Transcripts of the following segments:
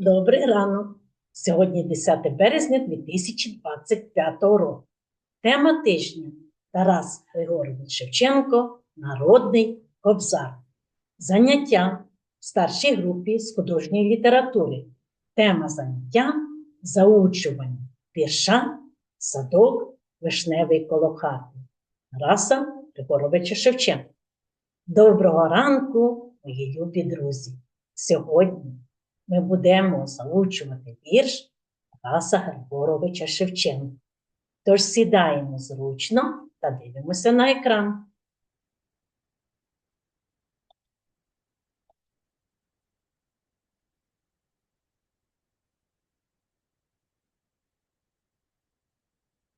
Добрий ранок. Сьогодні 10 березня 2025 року. Тема тижня Тарас Григорович Шевченко Народний кобзар. Заняття в старшій групі з художньої літератури. Тема заняття заучування вірша, садок, вишневий коло хати. Тараса Григоровича Шевченка. Доброго ранку, мої любі друзі! Сьогодні ми будемо заучувати вірш Тараса Григоровича Шевченка. Тож сідаємо зручно та дивимося на екран.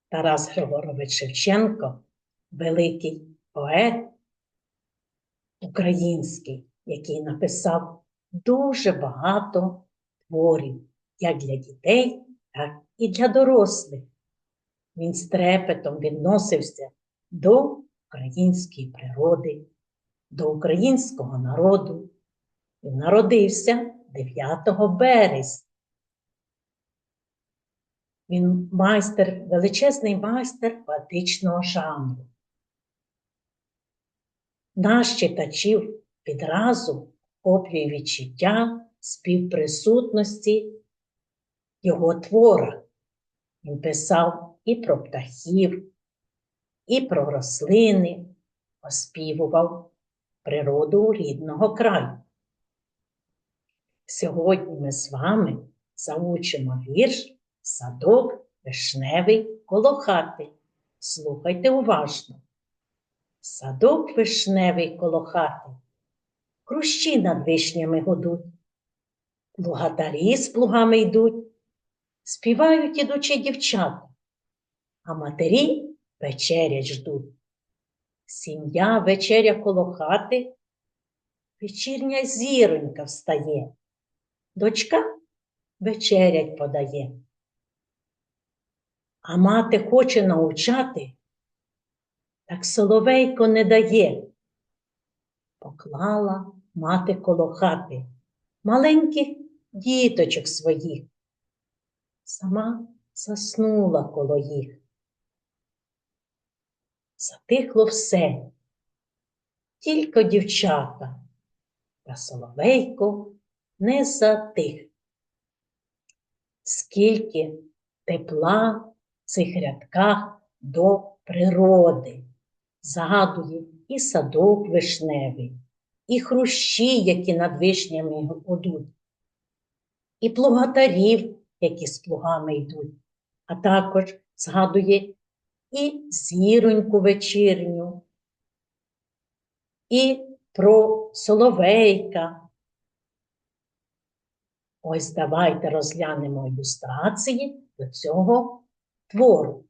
Тарас Григорович Шевченко великий поет український, який написав дуже багато творів як для дітей, так і для дорослих. Він з трепетом відносився до української природи, до українського народу. Він народився 9 березня. Він майстер, величезний майстер поетичного жанру. Наш читачів відразу охоплює відчуття співприсутності його твора. Він писав і про птахів, і про рослини, оспівував природу рідного краю. Сьогодні ми з вами заучимо вірш Садок вишневий коло хати. Слухайте уважно. Садок вишневий коло хати, крущі над вишнями гудуть, плугатарі з плугами йдуть, співають ідучі дівчата, а матері вечерять ждуть. Сім'я вечеря коло хати, вечірня зіронька встає, дочка вечерять подає. А мати хоче научати, так соловейко не дає. Поклала мати коло хати маленьких діточок своїх. Сама заснула коло їх. Затихло все, тільки дівчата, та соловейко не затих. Скільки тепла в цих рядках до природи згадує і садок вишневий, і хрущі, які над вишнями гудуть, і плугатарів, які з плугами йдуть, а також згадує і зіроньку вечірню, і про соловейка. Ось давайте розглянемо ілюстрації до цього твору.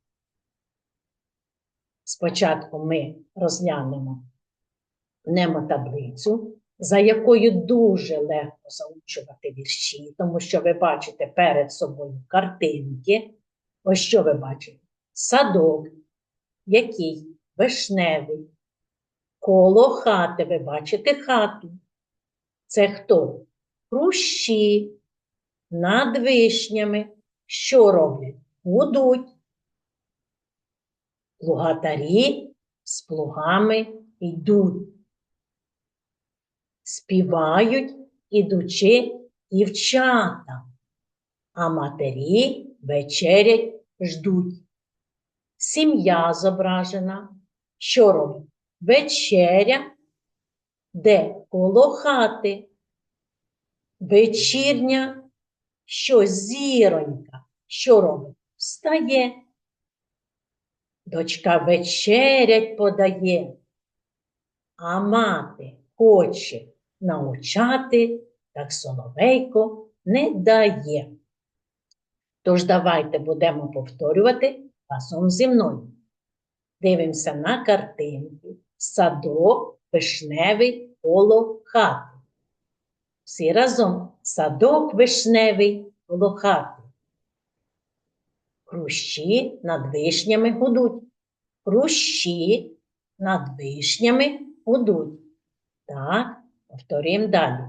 Спочатку ми розглянемо немотаблицю, за якою дуже легко заучувати вірші, тому що ви бачите перед собою картинки. Ось що ви бачите? Садок, який вишневий. Коло хати ви бачите хату. Це хто? Хрущі над вишнями. Що роблять? Гудуть. Плугатарі з плугами йдуть. Співають ідучи дівчата, а матері вечерять ждуть. Сім'я зображена. Що робить? Вечеря, де коло хати. Вечірня, що зіронька, що робить? Встає. Дочка вечерять подає, а мати хоче научати, так соловейко не дає. Тож давайте будемо повторювати разом зі мною. Дивимося на картинки, садок, вишневий коло хати. Всі разом садок вишневий коло хати. Хрущі над вишнями гудуть. Хрущі над вишнями гудуть. Так, повторюємо далі.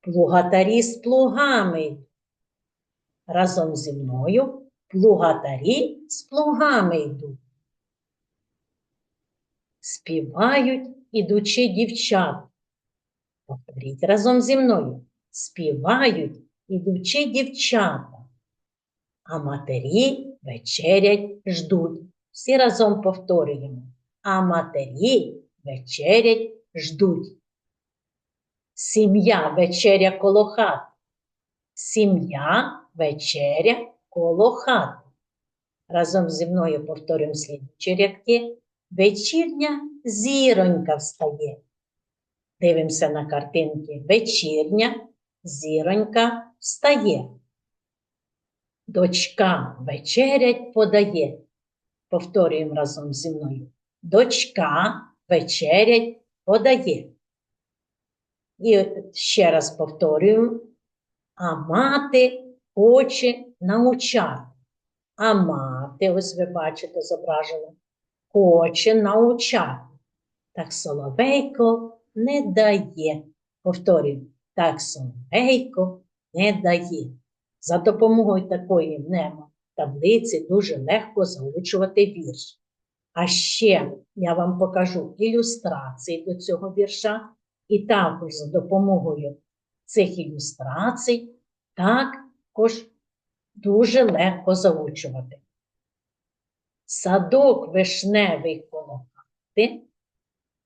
Плугатарі з плугами. разом зі мною плугатарі з плугами йдуть. Співають ідучи дівчат. Повторіть разом зі мною. Співають ідучи дівчата, а матері вечерять ждуть. Всі разом повторюємо. А матері вечерять ждуть. Сім'я вечеря коло хати. Сім'я вечеря коло хати. Разом зі мною повторюємо слідчі рядки. Вечірня зіронька встає. Дивимося на картинки. Вечірня зіронька встає. Дочка вечерять подає. Повторюємо разом зі мною. Дочка вечерять подає. І ще раз повторюємо. А мати хоче научати. А мати, ось ви бачите, зображено, хоче научати. Так соловейко не дає. Повторюю, так соловейко не дає. За допомогою такої немо таблиці дуже легко заучувати вірш. А ще я вам покажу ілюстрації до цього вірша, і також за допомогою цих ілюстрацій також дуже легко заучувати. Садок вишневий коло хати,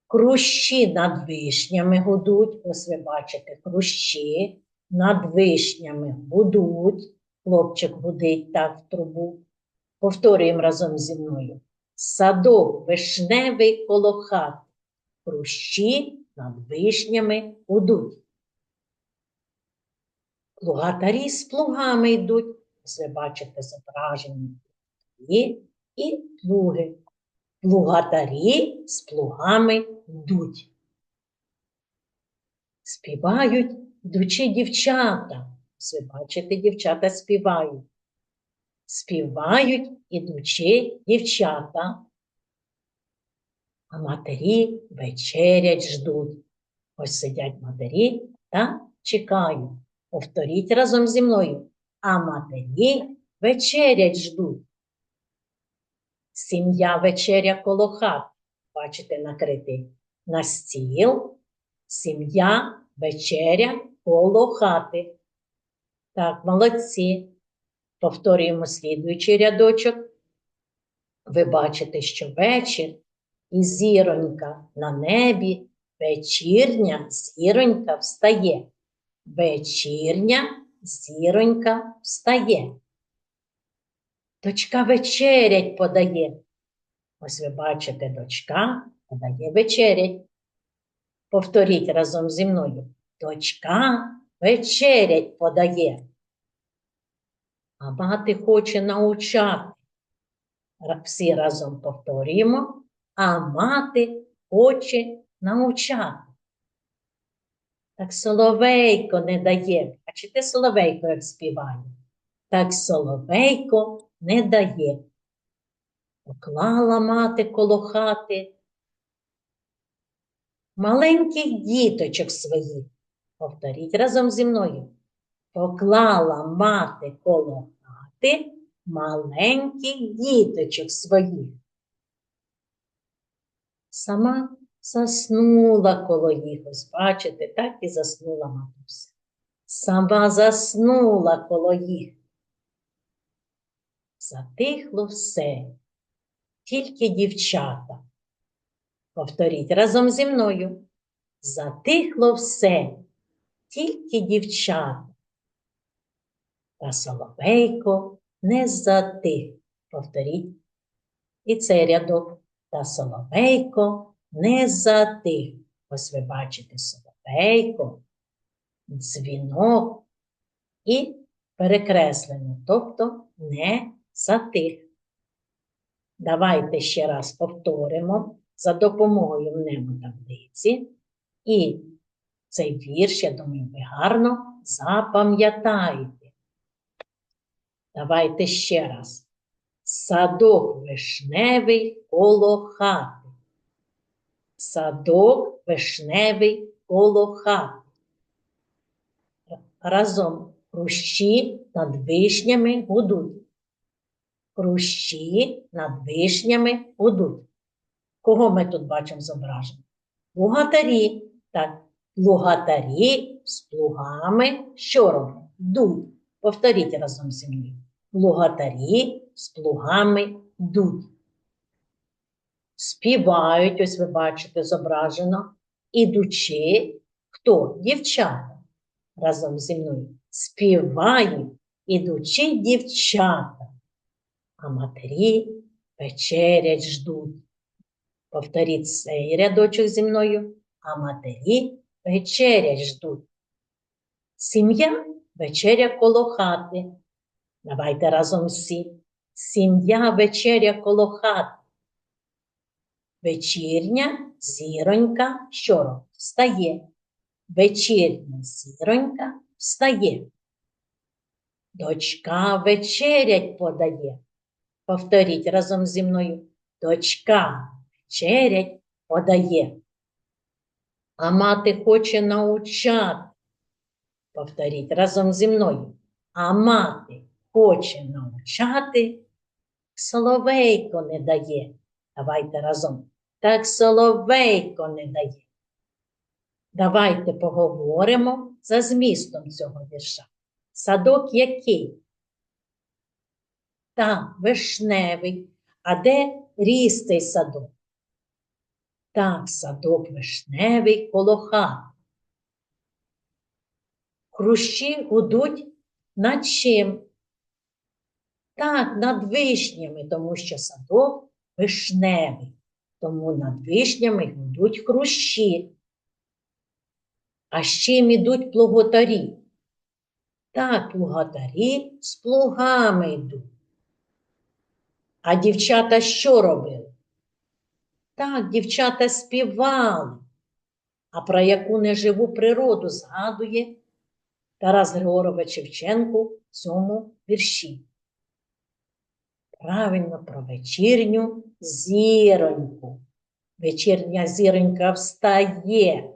крущі над вишнями гудуть, ось ви бачите, крущі над вишнями гудуть, хлопчик гудить так в трубу. Повторюємо разом зі мною. Садок вишневий коло хати, крущі над вишнями гудуть. Плугатарі з плугами йдуть, ви бачите зображені плуги і плуги. Плугатарі з плугами йдуть. Співають йдучи дівчата. Ви бачите, дівчата співають. Співають ідучи дівчата, а матері вечерять ждуть. Ось сидять матері та чекають. Повторіть разом зі мною. А матері вечерять ждуть. Сім'я вечеря коло хат. Бачите, накритий на стіл. Сім'я вечеря коло хати. Так, молодці. Повторюємо слідуючий рядочок. Ви бачите, що вечір і зіронька на небі, вечірня зіронька встає. Вечірня зіронька встає. Дочка вечерять подає. Ось ви бачите, дочка подає вечерять. Повторіть разом зі мною. Дочка вечерять подає. А мати хоче научати. Всі разом повторюємо, а мати хоче научати. Так соловейко не дає. Бачите, соловейко як співає? Так соловейко не дає. Поклала мати коло хати маленьких діточок своїх. Повторіть разом зі мною. Поклала мати коло хати маленьких діточок своїх. Сама заснула коло їх. Ось бачите, так і заснула матуся. Сама заснула коло їх. Затихло все, тільки дівчата. Повторіть разом зі мною. Затихло все, тільки дівчата. Та соловейко не затих. Повторіть. І цей рядок. Та соловейко не затих. Ось ви бачите соловейко, дзвінок і перекреслено, тобто не затих. Давайте ще раз повторимо за допомогою мнемотаблиці. І цей вірш, я думаю, ви гарно запам'ятаєте. Давайте ще раз. Садок вишневий коло хати. Садок вишневий коло хати. Разом Хрущі над вишнями гудуть. Хрущі над вишнями гудуть. Кого ми тут бачимо зображено? Плугатарі. Так, плугатарі з плугами що роблять? Дуть. Повторіть разом зі мною. Плугатарі з плугами дуть. Співають, ось ви бачите, зображено, ідучи, хто? Дівчата. Разом зі мною. Співають, ідучи дівчата, а матері вечерять ждуть. Повторіть цей рядочок зі мною, а матері вечерять ждуть. Сім'я вечеря коло хати. Давайте разом всі. Сім'я вечеря коло хати. Вечірня зіронька що? Встає. Вечірня зіронька встає. Дочка вечерять подає. Повторіть разом зі мною. Дочка вечерять подає. А мати хоче научати. Повторіть разом зі мною. А мати хоче навчати, соловейко не дає. Давайте разом. Так соловейко не дає. Давайте поговоримо за змістом цього вірша. Садок який? Так, вишневий. А де ріс цей садок? Так, садок вишневий коло хати. Хрущі гудуть над чим? Так, над вишнями, тому що садок вишневий. Тому над вишнями гудуть хрущі. А з чим ідуть плуготарі? Так, плуготарі з плугами йдуть. А дівчата що робили? Так, дівчата співали. А про яку неживу природу згадує Тарас Григорович Шевченко в цьому вірші. Правильно про вечірню зіроньку. Вечірня зіронька встає.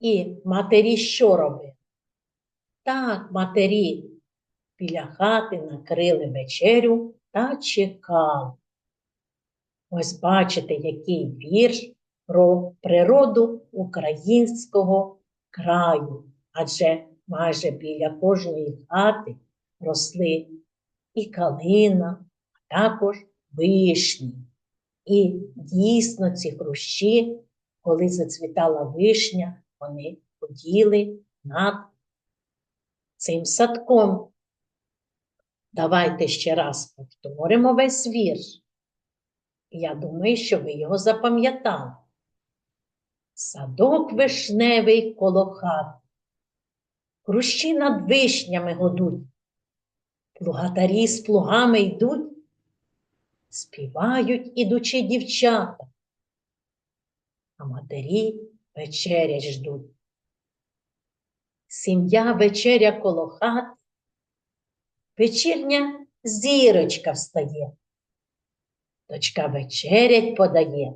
І матері що робить? Так, матері біля хати накрили вечерю та чекали. Ось бачите, який вірш про природу українського краю, адже майже біля кожної хати росли і калина, а також вишні. І дійсно ці хрущі, коли зацвітала вишня, вони поділи над цим садком. Давайте ще раз повторимо весь вірш. Я думаю, що ви його запам'ятали. Садок вишневий коло хат. Хрущі над вишнями годуть. Плугатарі з плугами йдуть, співають ідучи дівчата, а матері вечерять ждуть. Сім'я вечеря коло хат, вечірня зірочка встає. Дочка вечерять подає,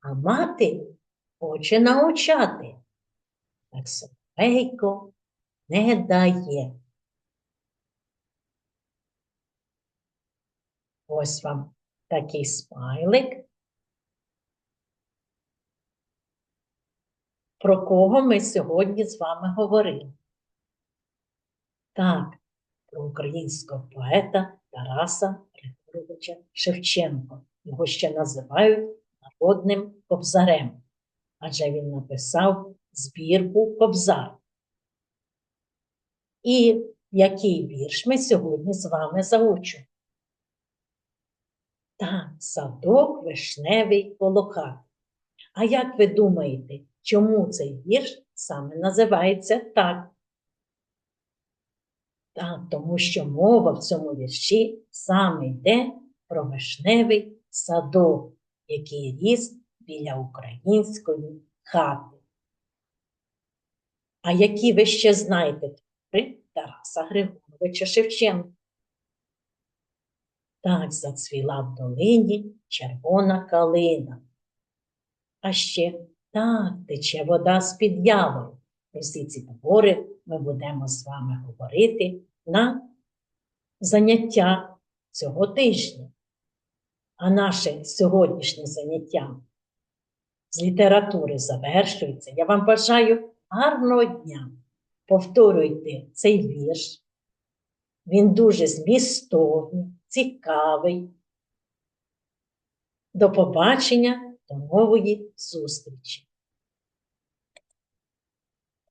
а мати хоче научати. Так соловейко не дає. Ось вам такий смайлик. Про кого ми сьогодні з вами говорили? Так, про українського поета Тараса Григоровича Шевченко. Його ще називають народним кобзарем, адже він написав збірку Кобзар. І який вірш ми сьогодні з вами заучимо? Так, садок вишневий колоха. А як ви думаєте, чому цей вірш саме називається так? Так, тому що мова в цьому вірші саме йде про вишневий садок, який ріс біля української хати. А які ви ще знаєте твори Тараса Григоровича Шевченка? Так зацвіла в долині червона калина. А ще так тече вода з-під явору, Про всі ці твори ми будемо з вами говорити на заняття цього тижня. А наше сьогоднішнє заняття з літератури завершується. Я вам бажаю гарного дня. Повторюйте цей вірш. Він дуже змістовний, цікавий. До побачення, до нової зустрічі!